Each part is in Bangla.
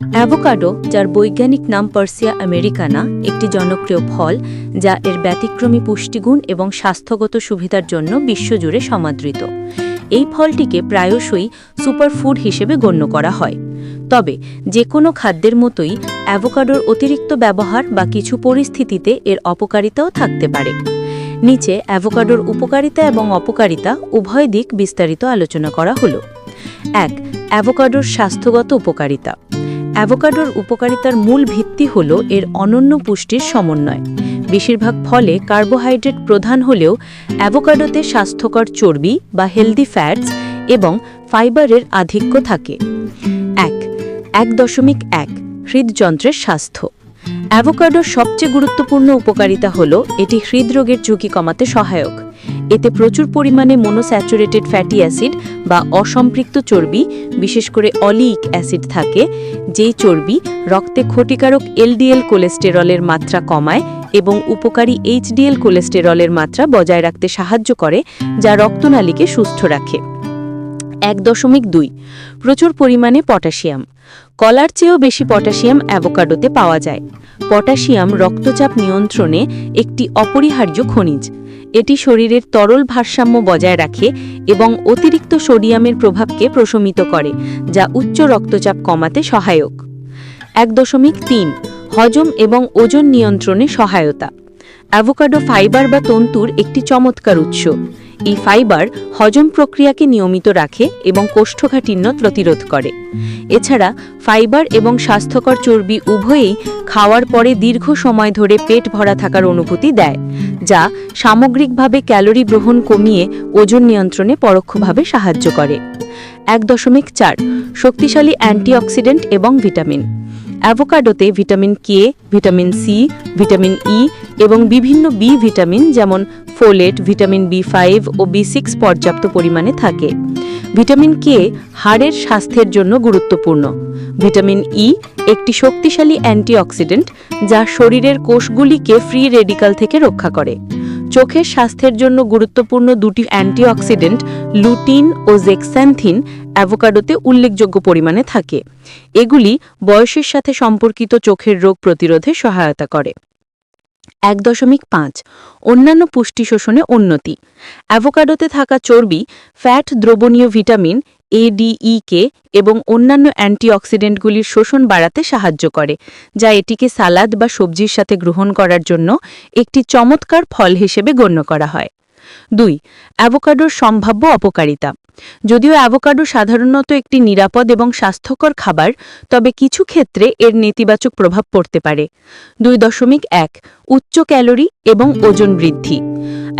অ্যাভোকাডো, যার বৈজ্ঞানিক নাম পার্সিয়া আমেরিকানা, একটি জনপ্রিয় ফল যা এর ব্যতিক্রমী পুষ্টিগুণ এবং স্বাস্থ্যগত সুবিধার জন্য বিশ্বজুড়ে সমাদৃত। এই ফলটিকে প্রায়শই সুপারফুড হিসেবে গণ্য করা হয়। তবে যে কোনো খাদ্যের মতোই অ্যাভোকাডোর অতিরিক্ত ব্যবহার বা কিছু পরিস্থিতিতে এর অপকারিতাও থাকতে পারে। নিচে অ্যাভোকাডোর উপকারিতা এবং অপকারিতা উভয় দিক বিস্তারিত আলোচনা করা হলো। এক, অ্যাভোকাডোর স্বাস্থ্যগত উপকারিতা। অ্যাভোকাডোর উপকারিতার মূল ভিত্তি হল এর অনন্য পুষ্টির সমন্বয়। বেশিরভাগ ফলে কার্বোহাইড্রেট প্রধান হলেও অ্যাভোকাডোতে স্বাস্থ্যকর চর্বি বা হেলদি ফ্যাটস এবং ফাইবারের আধিক্য থাকে। এক এক দশমিক এক, হৃদযন্ত্রের স্বাস্থ্য। অ্যাভোকাডোর সবচেয়ে গুরুত্বপূর্ণ উপকারিতা হল এটি হৃদরোগের ঝুঁকি কমাতে সহায়ক। এতে প্রচুর পরিমাণে মনোস্যাচুরেটেড ফ্যাটি অ্যাসিড বা অসম্পৃক্ত চর্বি, বিশেষ করে অলিইক অ্যাসিড থাকে, যেই চর্বি রক্তে ক্ষতিকারক এলডিএল কোলেস্টেরলের মাত্রা কমায় এবং উপকারী এইচডিএল কোলেস্টেরলের মাত্রা বজায় রাখতে সাহায্য করে, যা রক্তনালীকে সুস্থ রাখে। এক দশমিক দুই, প্রচুর পরিমাণে পটাশিয়াম। কলার চেয়েও বেশি পটাশিয়াম অ্যাভোকাডোতে পাওয়া যায়। পটাশিয়াম রক্তচাপ নিয়ন্ত্রণে একটি অপরিহার্য খনিজ। এটি শরীরের তরল ভারসাম্য বজায় রাখে এবং অতিরিক্ত সোডিয়ামের প্রভাবকে প্রশমিত করে, যা উচ্চ রক্তচাপ কমাতে সহায়ক। এক দশমিক তিন, হজম এবং ওজন নিয়ন্ত্রণে সহায়তা। অ্যাভোকাডো ফাইবার বা তন্তুর একটি চমৎকার উৎস। এই ফাইবার হজম প্রক্রিয়াকে নিয়মিত রাখে এবং কোষ্ঠকাঠিন্য প্রতিরোধ করে। এছাড়া ফাইবার এবং স্বাস্থ্যকর চর্বি উভয়েই খাওয়ার পরে দীর্ঘ সময় ধরে পেট ভরা থাকার অনুভূতি দেয়, যা সামগ্রিকভাবে ক্যালোরি গ্রহণ কমিয়ে ওজন নিয়ন্ত্রণে পরোক্ষভাবে সাহায্য করে। এক দশমিক চার, শক্তিশালী অ্যান্টিঅক্সিডেন্ট এবং vitamin. অ্যাভোকাডোতে vitamin K, vitamin C, vitamin E এবং বিভিন্ন বি ভিটামিন যেমন ফোলেট ভিটামিন বি ফাইভ ও বি সিক্স পর্যাপ্ত পরিমাণে থাকে। ভিটামিন কে হাড়ের স্বাস্থ্যের জন্য গুরুত্বপূর্ণ। ভিটামিন ই একটি শক্তিশালী অ্যান্টিঅক্সিডেন্ট যা শরীরের কোষগুলিকে ফ্রি রেডিকাল থেকে রক্ষা করে। চোখের স্বাস্থ্যের জন্য গুরুত্বপূর্ণ দুটি অ্যান্টিঅক্সিডেন্ট লুটিন ও জেক্স্যান্থিন অ্যাভোকাডোতে উল্লেখযোগ্য পরিমাণে থাকে। এগুলি বয়সের সাথে সম্পর্কিত চোখের রোগ প্রতিরোধে সহায়তা করে। এক দশমিক পাঁচ। অন্যান্য পুষ্টি শোষণে উন্নতি। অ্যাভোকাডোতে থাকা চর্বি, ফ্যাট, দ্রবণীয় ভিটামিন, এ ডিই কে এবং অন্যান্য অ্যান্টিঅক্সিডেন্টগুলির শোষণ বাড়াতে সাহায্য করে, যা এটিকে সালাদ বা সবজির সাথে গ্রহণ করার জন্য একটি চমৎকার ফল হিসেবে গণ্য করা হয়। দুই, অ্যাভোকাডোর সম্ভাব্য অপকারিতা। যদিও অ্যাভোকাডো সাধারণত একটি নিরাপদ এবং স্বাস্থ্যকর খাবার, তবে কিছু ক্ষেত্রে এর নেতিবাচক প্রভাব পড়তে পারে। দুই দশমিক এক, উচ্চ ক্যালোরি এবং ওজন বৃদ্ধি।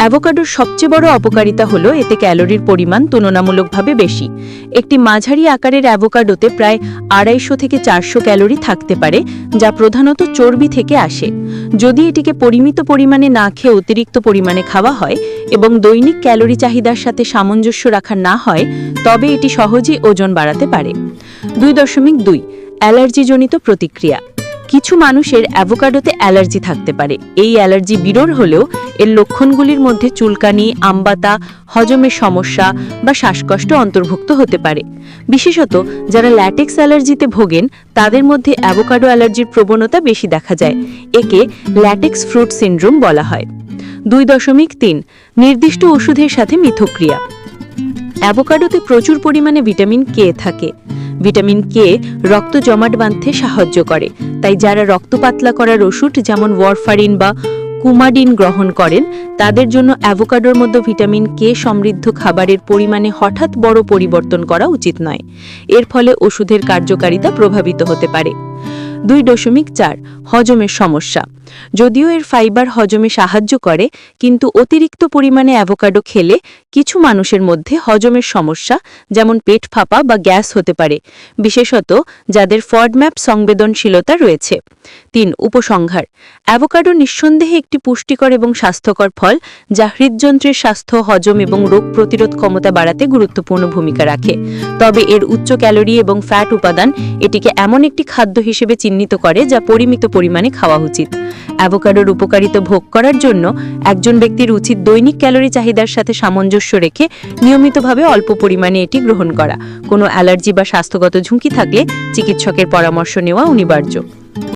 অ্যাভোকাডোর সবচেয়ে বড় অপকারিতা হল এতে ক্যালোরির পরিমাণ তুলনামূলকভাবে বেশি। একটি মাঝারি আকারের অ্যাভোকাডোতে প্রায় আড়াইশো থেকে চারশো ক্যালোরি থাকতে পারে, যা প্রধানত চর্বি থেকে আসে। যদি এটিকে পরিমিত পরিমাণে না খেয়ে অতিরিক্ত পরিমাণে খাওয়া হয় এবং দৈনিক ক্যালোরি চাহিদার সাথে সামঞ্জস্য রাখা না হয়, তবে এটি সহজেই ওজন বাড়াতে পারে। দুই দশমিক দুই, অ্যালার্জিজনিত প্রতিক্রিয়া। কিছু মানুষের অ্যাভোকাডোতে অ্যালার্জি থাকতে পারে। এই অ্যালার্জি বিরল হলেও এর লক্ষণগুলির মধ্যে চুলকানি, আমবাতা, হজমের সমস্যা বা শ্বাসকষ্ট অন্তর্ভুক্ত হতে পারে। বিশেষত যারা ল্যাটেক্স অ্যালার্জিতে ভোগেন, তাদের মধ্যে অ্যাভোকাডো অ্যালার্জির প্রবণতা বেশি দেখা যায়, একে ল্যাটেক্স ফ্রুট সিন্ড্রোম বলা হয়। দুই দশমিক তিন, নির্দিষ্ট ওষুধের সাথে মিথক্রিয়া। অ্যাভোকাডোতে প্রচুর পরিমাণে ভিটামিন কে থাকে। ভিটামিন কে রক্ত জমাট বাঁধতে সাহায্য করে। তাই যারা রক্ত পাতলা করার ওষুধ, যেমন ওয়ারফারিন বা কুমাডিন গ্রহণ করেন, তাদের জন্য অ্যাভোকাডোর মধ্যে ভিটামিন কে সমৃদ্ধ খাবারের পরিমাণে হঠাৎ বড় পরিবর্তন করা উচিত নয়। এর ফলে ওষুধের কার্যকারিতা প্রভাবিত হতে পারে। দুই দশমিক চার, হজমের সমস্যা। যদিও এর ফাইবার হজমে সাহায্য করে, কিন্তু অতিরিক্ত পরিমাণে অ্যাভোকাডো খেলে কিছু মানুষের মধ্যে হজমের সমস্যা, যেমন পেট ফাঁপা বা গ্যাস হতে পারে, বিশেষত যাদের ফডম্যাপ সংবেদনশীলতা রয়েছে। তিন, উপসংহার। অ্যাভোকাডো নিঃসন্দেহে একটি পুষ্টিকর এবং স্বাস্থ্যকর ফল, যা হৃদযন্ত্রের স্বাস্থ্য, হজম এবং রোগ প্রতিরোধ ক্ষমতা বাড়াতে গুরুত্বপূর্ণ ভূমিকা রাখে। তবে এর উচ্চ ক্যালোরি এবং ফ্যাট উপাদান এটিকে এমন একটি খাদ্য হিসেবে চিহ্নিত করে, যা পরিমিত পরিমাণে খাওয়া উচিত। অ্যাভোকাডোর উপকারিতা ভোগ করার জন্য একজন ব্যক্তির উচিত দৈনিক ক্যালোরি চাহিদার সাথে সামঞ্জস্য সামঞ্জস্য রেখে নিয়মিতভাবে অল্প পরিমাণে এটি গ্রহণ করা। কোনো অ্যালার্জি বা স্বাস্থ্যগত ঝুঁকি থাকলে চিকিৎসকের পরামর্শ নেওয়া অনিবার্য।